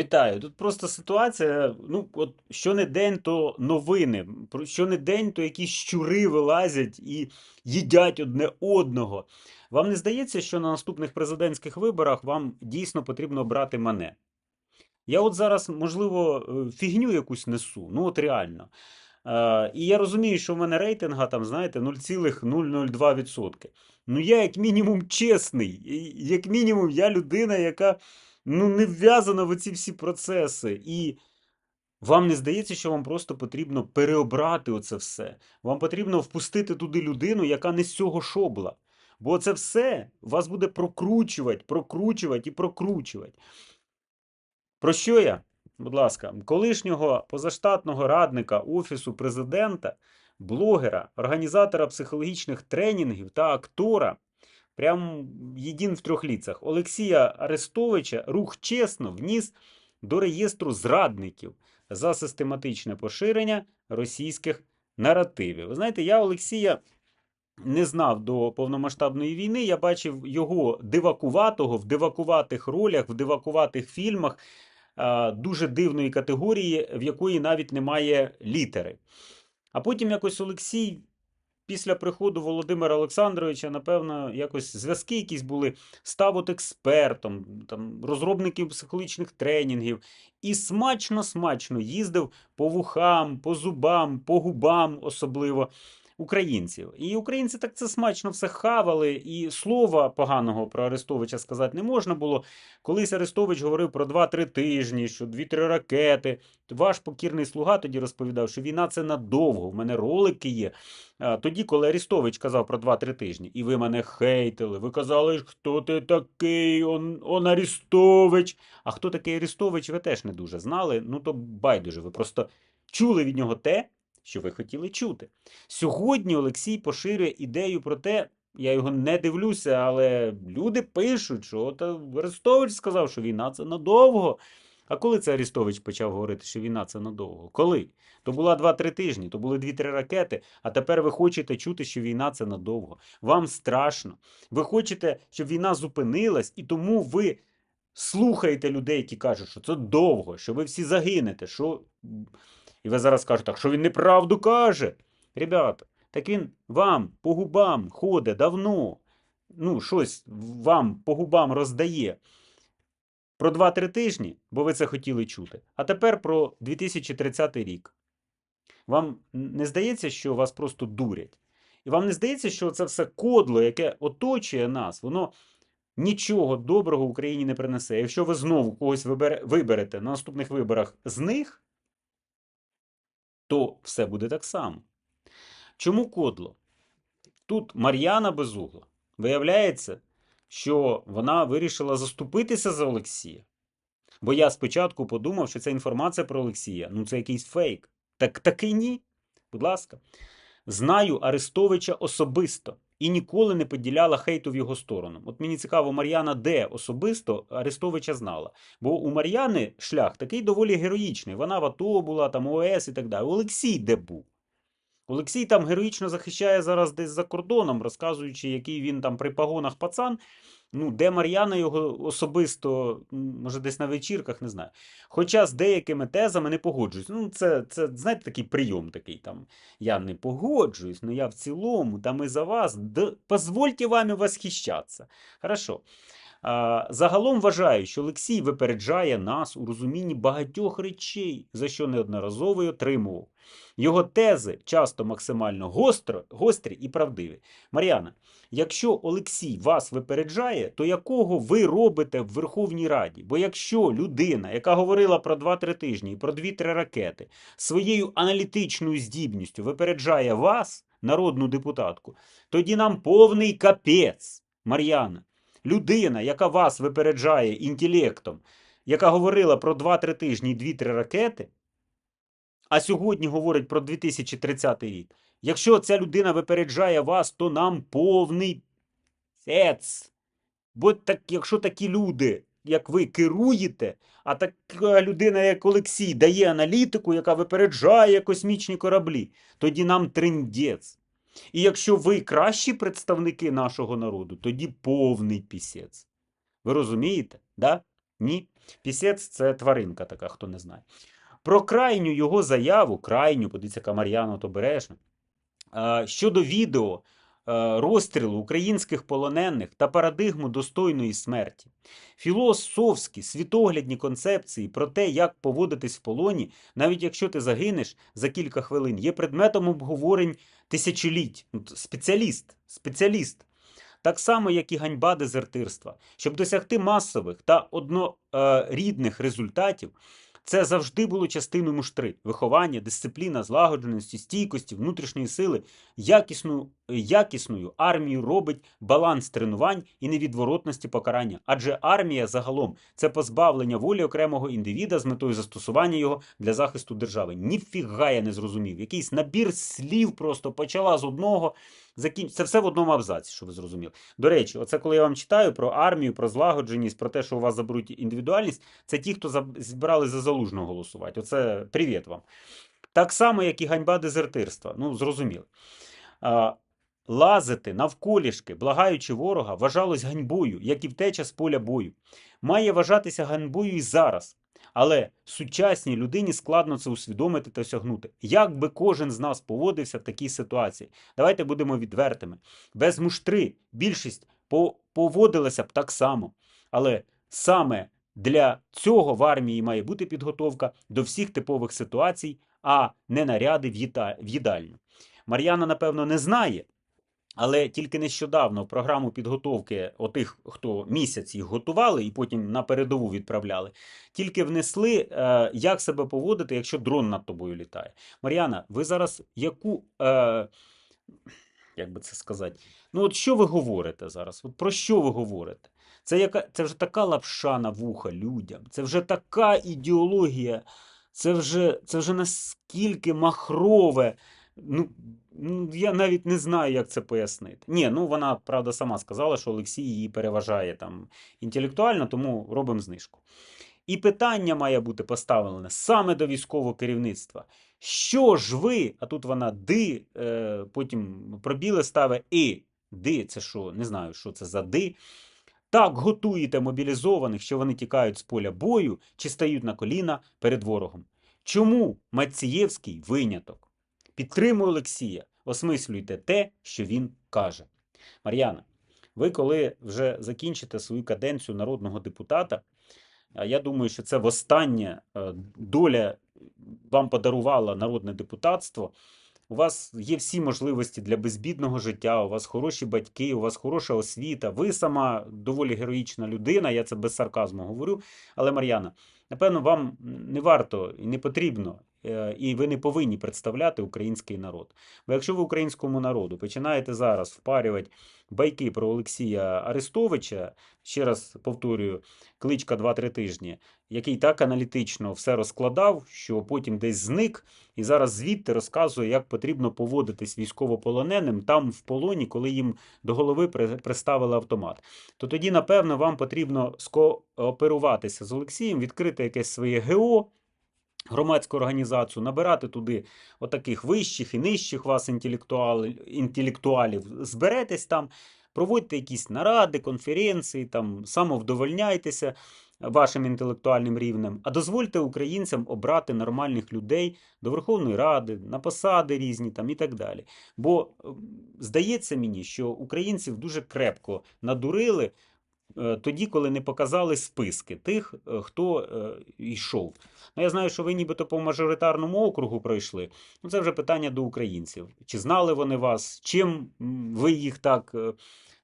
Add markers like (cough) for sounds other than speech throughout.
Вітаю. Тут просто ситуація. Ну, от що не день, то новини. Що не день, то якісь щури вилазять і їдять одне одного. Вам не здається, що на наступних президентських виборах вам дійсно потрібно брати мене? Я от зараз, можливо, е, фігню якусь несу. Ну, от реально. Е, і я розумію, що в мене рейтинга там, знаєте, 0,002%. Ну, я як мінімум чесний. Як мінімум, я людина, яка ну, не вв'язана в ці всі процеси. І вам не здається, що вам просто потрібно переобрати оце все. Вам потрібно впустити туди людину, яка не з цього шобла. Бо це все вас буде прокручувати, прокручувати і прокручувати. Про що я? Будь ласка, колишнього позаштатного радника Офісу президента, блогера, організатора психологічних тренінгів та актора, прям єдин в трьох ліцах, Олексія Арестовича рух чесно вніс до реєстру зрадників за систематичне поширення російських наративів. Ви знаєте, я Олексія не знав до повномасштабної війни. Я бачив його дивакуватого в дивакуватих ролях, в дивакуватих фільмах дуже дивної категорії, в якої навіть немає літери. А потім якось Олексій. Після приходу Володимира Олександровича, напевно, якось зв'язки якісь були, став от експертом, там, розробників психологічних тренінгів, і смачно-смачно їздив по вухам, по зубам, по губам, особливо українців. І українці так це смачно все хавали, і слова поганого про Арестовича сказати не можна було. Колись Арестович говорив про 2-3 тижні, що 2-3 ракети. Ваш покірний слуга тоді розповідав, що війна це надовго. В мене ролики є. Тоді, коли Арестович казав про 2-3 тижні, і ви мене хейтили, ви казали, хто ти такий, он, он Арестович. А хто такий Арестович, ви теж не дуже знали. Ну то байдуже, ви просто чули від нього те, що ви хотіли чути. Сьогодні Олексій поширює ідею про те, я його не дивлюся, але люди пишуть, що от Арестович сказав, що війна це надовго. А коли це Арестович почав говорити, що війна це надовго? Коли? То була 2-3 тижні, то були 2-3 ракети, а тепер ви хочете чути, що війна це надовго. Вам страшно. Ви хочете, щоб війна зупинилась, і тому ви слухаєте людей, які кажуть, що це довго, що ви всі загинете. що... І ви зараз кажете, що він неправду каже. Ребята, так він вам по губам ходить давно. Ну, щось вам по губам роздає. Про 2-3 тижні, бо ви це хотіли чути. А тепер про 2030 рік. Вам не здається, що вас просто дурять? І вам не здається, що це все кодло, яке оточує нас, воно нічого доброго Україні не принесе. Якщо ви знову когось вибере, виберете на наступних виборах з них, то все буде так само. Чому кодло? Тут Мар'яна Безугла. Виявляється, що вона вирішила заступитися за Олексія. Бо я спочатку подумав, що ця інформація про Олексія ну це якийсь фейк. Так таки ні. Будь ласка. Знаю Арестовича особисто і ніколи не поділяла хейту в його сторону. От мені цікаво, Мар'яна де особисто Арестовича знала. Бо у Мар'яни шлях такий доволі героїчний. Вона в АТО була, там ОС і так далі. Олексій де був? Олексій там героїчно захищає зараз десь за кордоном, розказуючи, який він там при погонах пацан. Ну, де Мар'яна його особисто, може, десь на вечірках, не знаю. Хоча з деякими тезами не погоджуюсь. Ну, це, це знаєте, такий прийом такий там. Я не погоджуюсь, але я в цілому, та ми за вас. Д... Позвольте вам восхищатися. Хорошо. Загалом вважаю, що Олексій випереджає нас у розумінні багатьох речей, за що неодноразово й отримував. Його тези часто максимально гостро, гострі і правдиві. Мар'яна, якщо Олексій вас випереджає, то якого ви робите в Верховній Раді? Бо якщо людина, яка говорила про 2-3 тижні і про 2-3 ракети, своєю аналітичною здібністю випереджає вас, народну депутатку, тоді нам повний капець, Мар'яна. Людина, яка вас випереджає інтелектом, яка говорила про 2-3 тижні і 2-3 ракети, а сьогодні говорить про 2030 рік. Якщо ця людина випереджає вас, то нам повний сец. Бо так, якщо такі люди, як ви, керуєте, а така людина, як Олексій, дає аналітику, яка випереджає космічні кораблі, тоді нам триндець. І якщо ви кращі представники нашого народу, тоді повний пісець. Ви розумієте? Да? Ні. Пісець це тваринка така, хто не знає. Про крайню його заяву, крайню, подивіться, Мар'яна Тобережна, щодо відео розстрілу українських полонених та парадигму достойної смерті. Філософські світоглядні концепції про те, як поводитись в полоні, навіть якщо ти загинеш за кілька хвилин, є предметом обговорень тисячоліть. Ну, Спеціаліст, спеціаліст. Так само, як і ганьба дезертирства. Щоб досягти масових та однорідних результатів, це завжди було частиною муштри виховання, дисципліна, злагодженості, стійкості, внутрішньої сили. Якісною, якісною армію робить баланс тренувань і невідворотності покарання. Адже армія загалом це позбавлення волі окремого індивіда з метою застосування його для захисту держави. Ніфіга я не зрозумів. Якийсь набір слів просто почала з одного. Закін... Це все в одному абзаці, щоб ви зрозуміли. До речі, оце коли я вам читаю про армію, про злагодженість, про те, що у вас заберуть індивідуальність, це ті, хто збирали за залужного голосувати. Оце привіт вам. Так само, як і ганьба дезертирства. Ну, зрозуміло. Лазити навколішки, благаючи ворога, вважалось ганьбою, як і втеча з поля бою. Має вважатися ганьбою і зараз. Але сучасній людині складно це усвідомити та осягнути. Як би кожен з нас поводився в такій ситуації? Давайте будемо відвертими. Без муштри більшість поводилася б так само. Але саме для цього в армії має бути підготовка до всіх типових ситуацій, а не наряди в їдальню. Мар'яна, напевно, не знає, але тільки нещодавно в програму підготовки отих, хто місяць їх готували і потім на передову відправляли, тільки внесли, е, як себе поводити, якщо дрон над тобою літає. Мар'яна, ви зараз яку. Е, як би це сказати? Ну, от що ви говорите зараз? От про що ви говорите? Це, яка, це вже така лапша на вуха людям, це вже така ідеологія, це вже, це вже наскільки махрове. Ну, я навіть не знаю, як це пояснити. Ні, ну вона, правда, сама сказала, що Олексій її переважає там інтелектуально, тому робимо знижку. І питання має бути поставлене саме до військового керівництва. Що ж ви, а тут вона ди, е, потім пробіли ставить і. Ди, це що? Не знаю, що це за ди. Так готуєте мобілізованих, що вони тікають з поля бою чи стають на коліна перед ворогом. Чому Мацієвський виняток? Підтримую Олексія, осмислюйте те, що він каже. Мар'яна, ви коли вже закінчите свою каденцію народного депутата, я думаю, що це востаннє е, доля вам подарувала народне депутатство. У вас є всі можливості для безбідного життя, у вас хороші батьки, у вас хороша освіта. Ви сама доволі героїчна людина, я це без сарказму говорю. Але, Мар'яна, напевно, вам не варто і не потрібно, і ви не повинні представляти український народ. Бо якщо ви українському народу починаєте зараз впарювати байки про Олексія Арестовича, ще раз повторюю, кличка 2-3 тижні, який так аналітично все розкладав, що потім десь зник, і зараз звідти розказує, як потрібно поводитись військовополоненим там в полоні, коли їм до голови приставили автомат. То тоді, напевно, вам потрібно скооперуватися з Олексієм, відкрити якесь своє ГО. Громадську організацію, набирати туди отаких вищих і нижчих вас інтелектуалів, інтелектуалів, зберетесь там, проводьте якісь наради, конференції, там, самовдовольняйтеся вашим інтелектуальним рівнем, а дозвольте українцям обрати нормальних людей до Верховної Ради, на посади різні там, і так далі. Бо здається мені, що українців дуже крепко надурили тоді, коли не показали списки тих, е, хто е, йшов. Ну, я знаю, що ви нібито по мажоритарному округу пройшли. Ну, це вже питання до українців. Чи знали вони вас, чим ви їх так е,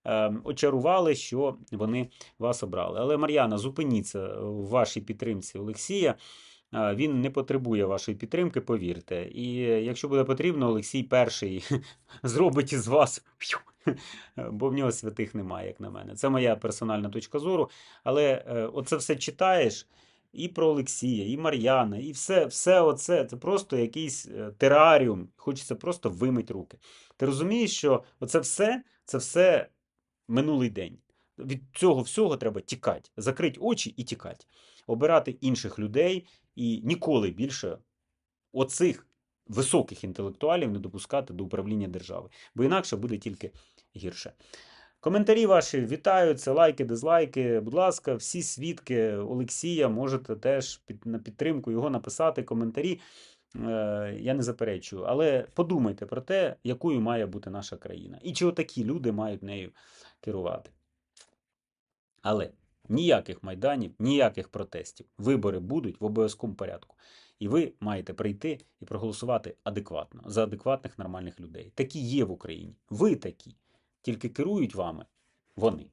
е, очарували, що вони вас обрали. Але, Мар'яна, зупиніться в вашій підтримці Олексія. Е, Він не потребує вашої підтримки, повірте. І е, якщо буде потрібно, Олексій перший (laughs) зробить із вас, (laughs) бо в нього святих немає, як на мене. Це моя персональна точка зору. Але е, оце все читаєш і про Олексія, і Мар'яна, і все, все оце це просто якийсь е, тераріум. Хочеться просто вимити руки. Ти розумієш, що оце все, це все минулий день. Від цього всього треба тікати, закрити очі і тікати, обирати інших людей і ніколи більше оцих високих інтелектуалів не допускати до управління держави, бо інакше буде тільки гірше. Коментарі ваші вітаються, лайки, дизлайки. Будь ласка, всі свідки Олексія можете теж під, на підтримку його написати коментарі. Е, я не заперечую. Але подумайте про те, якою має бути наша країна. І чи отакі люди мають нею керувати. Але ніяких майданів, ніяких протестів. Вибори будуть в обов'язковому порядку. І ви маєте прийти і проголосувати адекватно за адекватних нормальних людей. Такі є в Україні. Ви такі. Тільки керують вами вони.